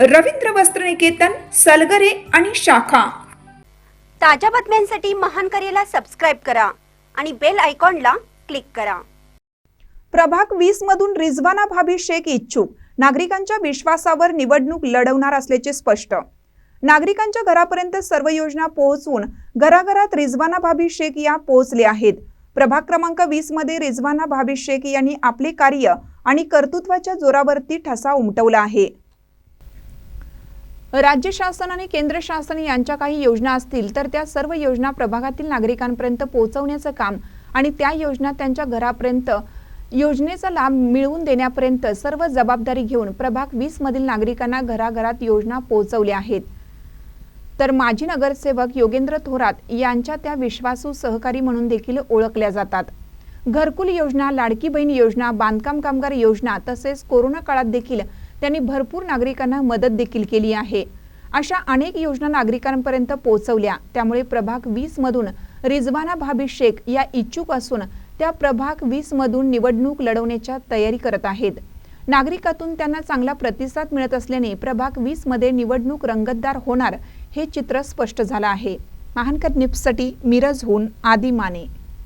रवींद्र वस्त्रनिकेतन सलगरे आणि शाखा. ताज्या बातम्यांसाठी महान करेला सबस्क्राईब करा आणि बेल आयकॉनला क्लिक करा. प्रभाग वीस मधून रिझवाना भाभी शेख इच्छुक. नागरिकांच्या विश्वासावर निवडणूक लढवणार असल्याचे स्पष्ट. नागरिकांच्या घरापर्यंत सर्व योजना पोहोचवून घराघरात रिझवाना भाभी शेख या पोहोचले आहेत. प्रभाग क्रमांक वीसमध्ये रिझवाना भाभी शेख यांनी आपले कार्य आणि कर्तृत्वाच्या जोरावरती ठसा उमटवला आहे. राज्य शासन आणि केंद्र शासन यांच्या काही योजना असतील तर त्या सर्व योजना प्रभागातील नागरिकांपर्यंत पोहोचवण्याचं काम आणि त्या योजना त्यांच्या घरापर्यंत योजनेचा लाभ मिळवून देण्यापर्यंत सर्व जबाबदारी घेऊन प्रभाग वीस मधील नागरिकांना घराघरात योजना पोहोचवल्या आहेत. तर माजी नगरसेवक योगेंद्र थोरात यांच्या त्या विश्वासू सहकारी म्हणून देखील ओळखल्या जातात. घरकुल योजना लाडकी बहीण योजना बांधकाम कामगार योजना तसेच कोरोना काळात देखील त्यांनी भरपूर नागरिकांना मदत देखील केली आहे. अशा अनेक योजना नागरिकांपर्यंत पोहोचवल्या. त्यामुळे प्रभाग वीस मधून भाभी शेख या इच्छुक असून त्या प्रभाग वीस मधून निवडणूक लढवण्याच्या तयारी करत आहेत. नागरिकातून त्यांना चांगला प्रतिसाद मिळत असल्याने प्रभाग वीसमध्ये निवडणूक रंगतदार होणार हे चित्र स्पष्ट झालं आहे. महानकर निप्ससाठी मिरजहून आदी माने.